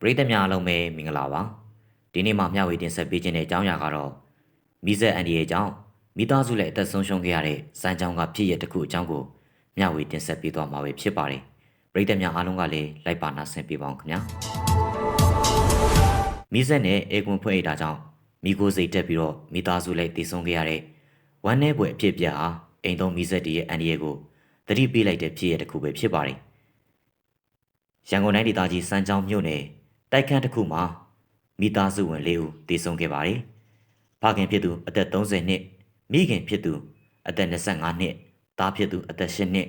ပရိသတ်များအားလုံးပဲမင်္ဂလာပါဒီနေ့မှာမျှဝေတင်ဆက်ပေးခြင်းတဲ့အကြောင်းအရာကတော့မိဆက်အန်ဒီရဲ့အကြောင်းမိသားစုလည်းအသက်ဆုံးရှုံးခဲ့ရတဲ့စံကြောင်းကဖြစ်ရတစ်ခုအကြောင်းကိုမျှဝေတင်ဆက်ပေးသွားမှာပဲဖြစ်ပါတယ်ပရိသတ်များအားလုံးကလည်းလိုက်ပါနာဆင်ပေးပါအောင်ခင်ဗျာမိဆက်နဲ့အေကွန်ဖွင့်အိတ်တာကြောင့်မိကိုစိတ်တက်ပြီးတော့မိသားစုလည်းတည်ဆုံးခဲ့ရတဲ့ဝမ်းနည်းပွဲအဖြစ်ပြအားအိမ်သုံးမိဆက်တည်းရဲ့အန်ဒီရဲ့ကိုသတိပေးလိုက်တဲ့ဖြစ်ရတစ်ခုပဲဖြစ်ပါတယ်ရန်ကုန်တိုင်းဒေသကြီးစမ်းချောင်းမြို့နယ် တိုက်ခန်းတစ်ခုမှာမိသားစုဝင်၄ဦးတည်ဆုံခဲ့ပါတယ်။ဖခင်ဖြစ်သူအသက်30နှစ်မိခင်ဖြစ်သူအသက်25နှစ်သားဖြစ်သူအသက်10နှစ်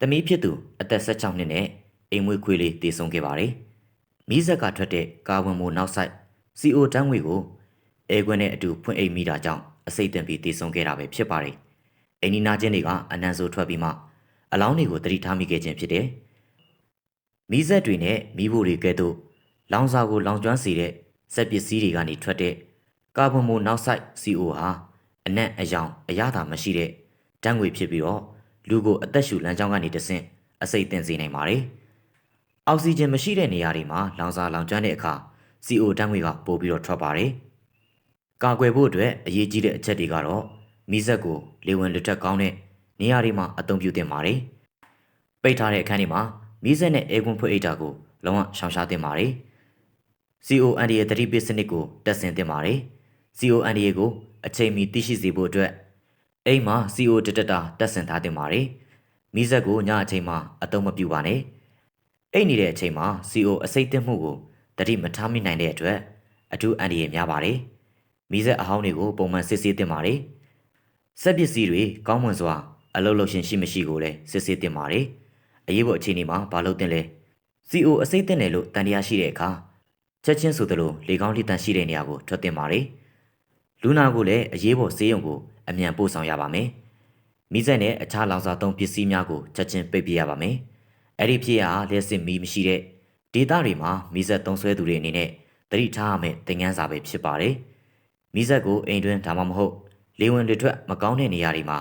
သမီးဖြစ်သူအသက်16နှစ်နဲ့အိမ်မွေးခွေးလေးတည်ဆုံခဲ့ပါတယ်။မိဇက်ကထွက်တဲ့ကာဝင်မိုနောက်ဆိုင် CO တန်းငွေကိုအဲခွန်းနဲ့အတူဖွင့်အိမ်မိတာကြောင့်အစိတ်တင်ပြီးတည်ဆုံခဲ့တာပဲဖြစ်ပါတယ်။အိမ်နီနာချင်းတွေကအနံဆိုထွက်ပြီးမှအလောင်းတွေကိုတတိထားမိခဲ့ခြင်းဖြစ်တယ်။မီးစက်တွေနဲ့မီးဖိုတွေကဲ့သို့ လောင်စာကိုလောင်ကျွမ်းစေတဲ့စက်ပစ္စည်းတွေကနေထွက်တဲ့ကာဗွန်မိုနောက်ဆိုက် CO ဟာအနက်အယောင်အရသာမရှိတဲ့ဓာတ်ငွေဖြစ်ပြီးတော့လူကိုအသက်ရှူလမ်းကြောင်းကနေတဆင့်အစိတ်တင်စေနိုင်ပါတယ်။အောက်ဆီဂျင်မရှိတဲ့နေရာတွေမှာလောင်စာလောင်ကျွမ်းတဲ့အခါ CO ဓာတ်ငွေကပိုပြီးတော့ထွက်ပါတယ်။ကာကွယ်ဖို့အတွက်အရေးကြီးတဲ့အချက်တွေကတော့မီးစက်ကိုလေဝင်လက်ထက်ကောင်းတဲ့နေရာတွေမှာအသုံးပြုသင့်ပါတယ်။ပိတ်ထားတဲ့အခန်းတွေမှာမီးစက်နဲ့အဲကွန်းဖွင့်အိတ်တာကိုလုံးဝရှောင်ရှားသင့်ပါတယ်။ COND ရဲ့သတိပေးစနစ်ကိုတက်ဆင်သင့်ပါတယ်။ COND ကိုအချိန်မီသိရှိစေဖို့အတွက်အိမ်မှာ CO detector တက်ဆင်ထားသင့်ပါတယ်။မီးစက်ကိုညအချိန်မှာအသုံးမပြုပါနဲ့။အိတ်နေတဲ့အချိန်မှာ CO အစိတ်တက်မှုကိုသတိမထားမိနိုင်တဲ့အတွက်အထူးအန္တရာယ်များပါတယ်။မီးစက်အဟောင်းတွေကိုပုံမှန်စစ်ဆေးသင့်ပါတယ်။စက်ပစ္စည်းတွေကောင်းမွန်စွာအလုပ်လုပ်ရှင်ရှိမရှိကိုလည်းစစ်ဆေးသင့်ပါတယ်။အရေးပေါ်အခြေအနေမှာဘာလုပ်သင့်လဲ။ CO အစိတ်တင်တယ်လို့တန်တရားရှိတဲ့အခါ ချက်ချင်းဆိုသလိုလေကောင်းလိတန်ရှိတဲ့နေရာကိုထွက်တင်ပါတယ်။လူနာကိုလည်းအရေးပေါ်ဆေးရုံကိုအမြန်ပို့ဆောင်ရပါမယ်။မိစက်နဲ့အခြားလောင်စာသုံးပစ္စည်းများကိုချက်ချင်းပိတ်ပြရပါမယ်။အဲ့ဒီဖြစ်ရာလျှက်စစ်မီးမရှိတဲ့ဒေသတွေမှာမိစက်သုံးဆွဲသူတွေအနေနဲ့သတိထားရမယ့်သင်ခန်းစာပဲဖြစ်ပါတယ်။မိစက်ကိုအိမ်တွင်းဒါမှမဟုတ်လေဝင်တွေထွက်မကောင်းတဲ့နေရာတွေမှာ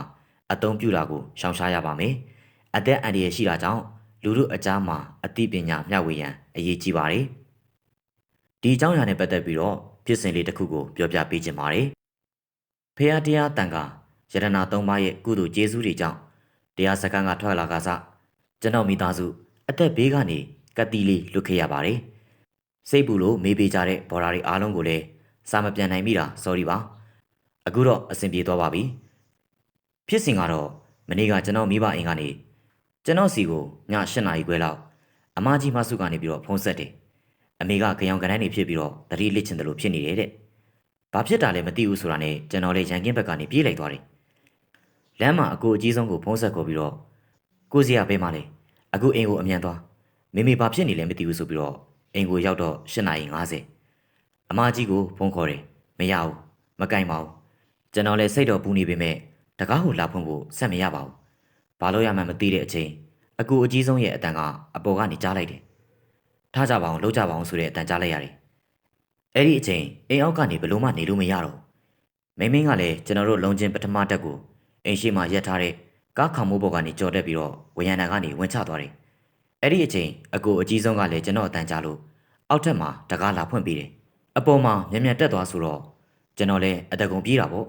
အသုံးပြုတာကိုရှောင်ရှားရပါမယ်။အသက်အန္တရာယ်ရှိတာကြောင့်လူတို့အကြားမှာအသိပညာမျှဝေရန်အရေးကြီးပါတယ်။ ဒီအကြောင်းအရာနဲ့ပတ်သက်ပြီးတော့ဖြစ်စဉ်လေးတစ်ခုကိုပြောပြပေးခြင်းပါတယ်။ဖေယတရားတန်ခါယရနာသုံးပါးရဲ့ကုသိုလ်ကျေးဇူးတွေကြောင့်တရားစခန်းကထွက်လာကစားကျွန်တော်မိသားစုအသက်ဘေးကနေကတိလေးလွတ်ခဲ့ရပါတယ်။စိတ်ပူလို့မေးပေးကြတဲ့ဘော်ဒါတွေအားလုံးကိုလည်းစာမပြန်နိုင်မိတာ sorry ပါ။အခုတော့အဆင်ပြေသွားပါပြီ။ဖြစ်စဉ်ကတော့မနေ့ကကျွန်တော်မိဘအိမ်ကနေကျွန်တော်စီကိုည၈နာရီခွဲလောက်အမကြီးမဆုကနေပြီးတော့ဖုန်းဆက်တယ်။ အမေကကြောင်ကနန်းနေဖြစ်ပြီးတော့တတိလစ်ချင်တယ်လို့ဖြစ်နေတယ်တဲ့။ဘာဖြစ်တာလဲမသိဘူးဆိုတာနဲ့ကျွန်တော်လည်းရန်ကင်းဘက်ကနေပြေးလိုက်သွားတယ်။လမ်းမှာအကိုအကြီးဆုံးကိုဖုန်းဆက်ခေါ်ပြီးတော့ကိုစီကဘေးမှာလေအခုအိမ်ကိုအမြန်သွားမေမေဘာဖြစ်နေလဲမသိဘူးဆိုပြီးတော့အိမ်ကိုရောက်တော့၈နာရီ50အမကြီးကိုဖုန်းခေါ်တယ်မရဘူးမကင်ပါဘူးကျွန်တော်လည်းစိတ်တော်ပူနေပေမဲ့တကားကိုလာဖွင့်ဖို့ဆက်မရပါဘူးဘာလို့ရမှန်းမသိတဲ့အချိန်အကူအကြီးဆုံးရဲ့အတန်ကအပေါ်ကနေကြားလိုက်တယ် ထားကြပါအောင်လှုပ်ကြပါအောင်ဆိုတဲ့အတန်ကြားလိုက်ရတယ်အဲ့ဒီအချိန်အိမ်အောက်ကနေဘလို့မှနေလို့မရတော့မိမင်းကလည်းကျွန်တော်တို့လုံချင်းပထမတက်ကိုအိမ်ရှိမှရက်ထားတဲ့ကားခေါမိုးပေါ်ကနေကြော်တက်ပြီးတော့ဝရန်တန်ကနေဝင်ချသွားတယ်အဲ့ဒီအချိန်အကူအကြီးဆုံးကလည်းကျွန်တော်အတန်ကြားလို့အောက်ထက်မှာတကားလာဖွင့်ပေးတယ်အပေါ်မှာမြန်မြန်တက်သွားဆိုတော့ကျွန်တော်လည်းအတကုံပြေးတာပေါ့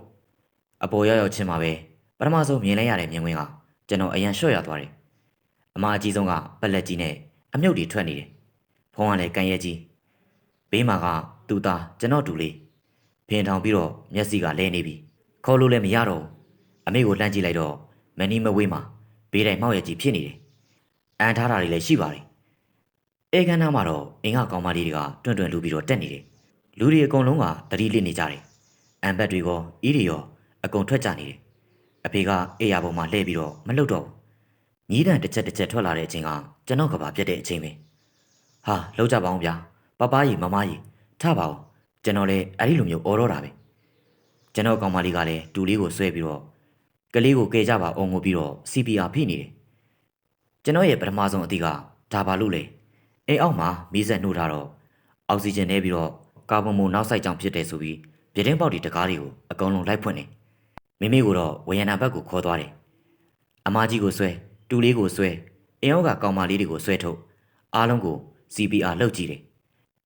အပေါ်ရောက်ရောက်ချင်းမှာပဲပထမဆုံးမြင်လိုက်ရတဲ့မြင်ကွင်းကကျွန်တော်အရန်လျှော့ရသွားတယ်အမအကြီးဆုံးကပက်လက်ကြီးနဲ့အမြုပ်တွေထွက်နေတယ် ဖုံးကလည်းကန်ရဲကြီးဘေးမှာကသူ့သားကျွန်တော်တူလေးဖင်ထောင်ပြီးတော့မျက်စိကလဲနေပြီခေါ်လို့လည်းမရတော့ဘူးအမေကိုလှမ်းကြည့်လိုက်တော့မနီမဝေးမှာဘေးတိုင်မှောက်ရကြီးဖြစ်နေတယ်အန်ထားတာတွေလည်းရှိပါတယ်အေခန်းသားမှာတော့အင်္ဂကောင်မလေးတွေကတွန့်တွန့်လူပြီးတော့တက်နေတယ်လူတွေအကုန်လုံးကတတိလစ်နေကြတယ်အန်ဘက်တွေရောအီးတွေရောအကုန်ထွက်ကြနေတယ်အဖေကအေးရပုံမှာလှည့်ပြီးတော့မလှုပ်တော့ဘူးညီးတန်တစ်ချက်တစ်ချက်ထွက်လာတဲ့အချိန်ကကျွန်တော်ကဘာပြက်တဲ့အချိန်ပဲ ဟာလှုပ်ကြပါအောင်ဗျာပပကြီးမမကြီးထပါအောင်ကျွန်တော်လည်းအဲ့ဒီလိုမျိုးអော်တော့တာပဲကျွန်တော်ကောင်မလေးကလည်းတူလေးကိုဆွဲပြီးတော့ကလေးကိုကယ်ကြပါအောင်ငိုပြီးတော့ CPR ဖိနေတယ်ကျွန်တော်ရဲ့ပထမဆုံးအသည့်ကဒါပါလို့လေအိမ်အောက်မှာမီးစက်နှိုးထားတော့အောက်ဆီဂျင်နဲ့ပြီးတော့ကာဗွန်မိုနောက်ဆိုင်ကြောင့်ဖြစ်တယ်ဆိုပြီးပြတင်းပေါက်တွေတကားတွေကိုအကုန်လုံးလိုက်ဖွင့်တယ်မိမိကိုတော့ဝရဏဘက်ကိုခေါ်သွားတယ်အမကြီးကိုဆွဲတူလေးကိုဆွဲအင်းအောက်ကကောင်မလေးတွေကိုဆွဲထုတ်အားလုံးကို CPR လုပ်ကြည့်တယ်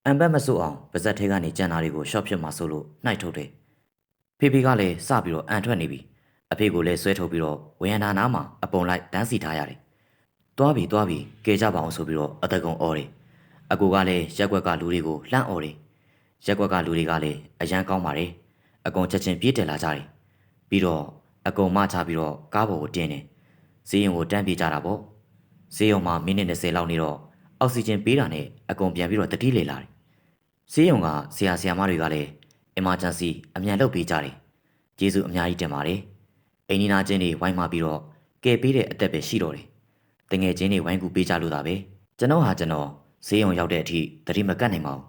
အံပတ်မစွအောင်ပါဇက်ထဲကနေကြံတာတွေကိုရှော့ဖြစ်မှာဆိုလို့နှိုက်ထုတ်တယ်ဖေဖေကလည်းစပြီးတော့အန်ထွက်နေပြီအဖေကိုလည်းဆွဲထုတ်ပြီးတော့ဝေယန္တာနားမှာအပုံလိုက်တန်းစီထားရတယ်တွားပြီတွားပြီကဲကြပါအောင်ဆိုပြီးတော့အသက်ကုံအော်တယ်အကူကလည်းရက်ွက်ကလူတွေကိုလှမ်းအော်တယ်ရက်ွက်ကလူတွေကလည်းအရန်ကောင်းပါတယ်အကုန်ချက်ချင်းပြေးတယ်လာကြတယ်ပြီးတော့အကုန်မချပြီးတော့ကားပေါ်ကိုတင်းတယ်ဈေးရုံကိုတန်းပြေးကြတာပေါ့ဈေးရုံမှာမိနစ်20လောက်နေတော့ အောက်ဆီဂျင်ပေးတာနဲ့အကုန်ပြန်ပြီးတော့တတိလေလာတယ်ဆေးရုံကဆရာဆရာမတွေကလည်း emergency အမြန်လုပ်ပေးကြတယ်။ကျေးဇူးအများကြီးတင်ပါတယ်။အိမ်နီနာချင်းတွေဝိုင်းမပြီးတော့ကယ်ပေးတဲ့အသက်ပဲရှိတော့တယ်။တငယ်ချင်းတွေဝိုင်းကူပေးကြလို့သာပဲ။ကျွန်တော်ဟာကျွန်တော်ဆေးရုံရောက်တဲ့အထိတတိမကတ်နိုင်ပါဘူး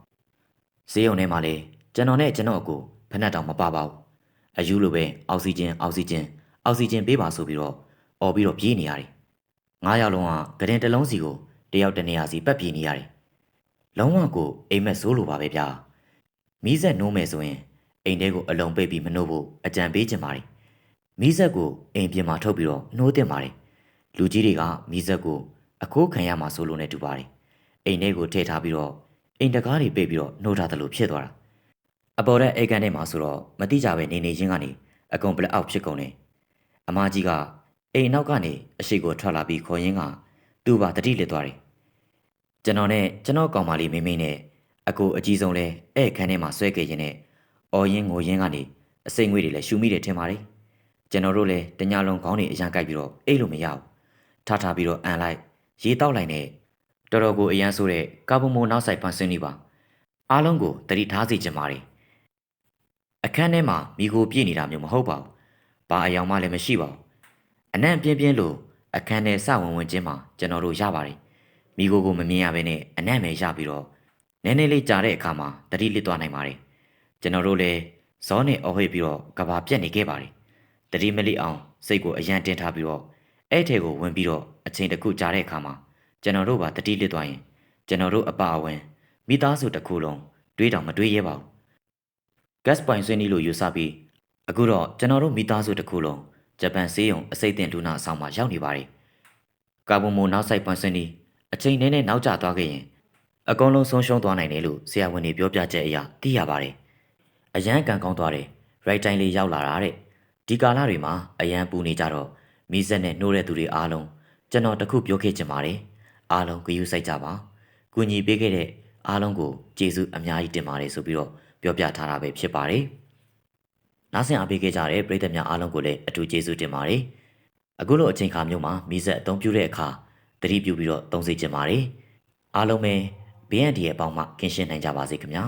။ဆေးရုံထဲမှာလည်းကျွန်တော်နဲ့ကျွန်တော်အကိုဖက်နှက်တောင်မပါပါဘူး။အယူလိုပဲအောက်ဆီဂျင်အောက်ဆီဂျင်အောက်ဆီဂျင်ပေးပါဆိုပြီးတော့អော်ပြီးတော့ပြေးနေရတယ်။ငါးယောက်လုံးကဂရင်တစ်လုံးစီကို တယောက်တစ်နေရာစီပတ်ပြေးနေရတယ်။လုံးဝကိုအိမ်မက်ဆိုးလိုပါပဲဗျာမီးဆက်နိုးမယ်ဆိုရင်အိမ်ထဲကိုအလုံးပိတ်ပြီးမနှုတ်ဖို့အကြံပေးချင်ပါတယ်မီးဆက်ကိုအိမ်ပြင်မှာထုတ်ပြီးတော့နှိုးတင်ပါတယ်လူကြီးတွေကမီးဆက်ကိုအခိုးခံရမှာဆိုလို့နဲ့တူပါတယ်အိမ်ထဲကိုထည့်ထားပြီးတော့အိမ်တကားတွေပိတ်ပြီးတော့နှိုးထားတယ်လို့ဖြစ်သွားတာအပေါ်တဲ့အိမ်ကန်ထဲမှာဆိုတော့မတိကြပဲနေနေချင်းကနေအကုန်ပလက်အောက်ဖြစ်ကုန်တယ်အမကြီးကအိမ်နောက်ကနေအရှိကိုထွက်လာပြီးခေါ်ရင်းကသူ့ဘာတတိလစ်သွားတယ် ကျွန်တော်နဲ့ကျွန်တော်ကောင်မလေးမင်းမင်းနဲ့အကိုအကြီးဆုံးလဲအဲ့ခန်းထဲမှာဆွဲခဲ့ရင်နဲ့အော်ရင်ငိုရင်ကနေအစိမ့်ငွေတွေလည်းရှူမိတယ်ထင်ပါတယ်ကျွန်တော်တို့လည်းတညလုံးခေါင်းတွေအရန်ကိုက်ပြီးတော့အိတ်လို့မရဘူးထထပြီးတော့အန်လိုက်ရေတောက်လိုက်နဲ့တော်တော်ကိုအရန်ဆိုးတဲ့ကာဗွန်မိုနောက်ဆိုင်ဖန်ဆင်းနေပါအားလုံးကိုတတိထားစီချင်ပါတယ်အခန်းထဲမှာမိကိုပြည့်နေတာမျိုးမဟုတ်ပါဘူးဘာအယောင်မှလည်းမရှိပါဘူးအနံ့ပြင်းပြင်းလို့အခန်းထဲစဝင်ဝင်ချင်းမှာကျွန်တော်တို့ရပါတယ် မိကိုကိုမမြင်ရဘဲနဲ့အနံ့ပဲရပြီးတော့နည်းနည်းလေးကြာတဲ့အခါမှာတတိလစ်သွားနိုင်ပါတယ်ကျွန်တော်တို့လည်းဇောနဲ့အော်ဟစ်ပြီးတော့ကဘာပြက်နေခဲ့ပါတယ်တတိမလိအောင်စိတ်ကိုအရန်တင်ထားပြီးတော့အဲ့ထဲကိုဝင်ပြီးတော့အချိန်တစ်ခုကြာတဲ့အခါမှာကျွန်တော်တို့ပါတတိလစ်သွားရင်ကျွန်တော်တို့အပါအဝင်မိသားစုတစ်ခုလုံးတွေးတောင်မတွေးရဲပါဘူး gas ပိုင်ဆွေးနည်းလို့ယူဆပြီးအခုတော့ကျွန်တော်တို့မိသားစုတစ်ခုလုံးဂျပန်ဆေးရုံအစိတ်တင်ဒုနာအဆောင်မှာရောက်နေပါတယ်ကာဗွန်မိုနောက်ဆိုင်ပွန်ဆွေးနည်း အချိန်နဲ့နဲ့နောက်ကျသွားခဲ့ရင်အကုန်လုံးဆုံးရှုံးသွားနိုင်တယ်လို့ဆရာဝန်တွေပြောပြချက်အရသိရပါတယ်အရန်ကန်ကောင်းသွားတယ်ရိုက်တိုင်းလေးရောက်လာတာတဲ့ဒီကာလတွေမှာအရန်ပူနေကြတော့မိစက်နဲ့နှိုးတဲ့သူတွေအားလုံးကျွန်တော်တခုပြောခဲ့ချင်ပါတယ်အားလုံးဂရုစိုက်ကြပါကူညီပေးခဲ့တဲ့အားလုံးကိုကျေးဇူးအများကြီးတင်ပါတယ်ဆိုပြီးတော့ပြောပြထားတာပဲဖြစ်ပါတယ်နားဆင်အားပေးခဲ့ကြတဲ့ပရိသတ်များအားလုံးကိုလည်းအထူးကျေးဇူးတင်ပါတယ်အခုလိုအချိန်ခါမျိုးမှာမိစက်အသုံးပြုတဲ့အခါ သတိပြုပြီးတော့သုံးစေချင်ပါတယ်အားလုံးပဲဘေးအန္တရာယ်အပေါင်းမှကင်းရှင်းနိုင်ကြပါစေခင်ဗျာ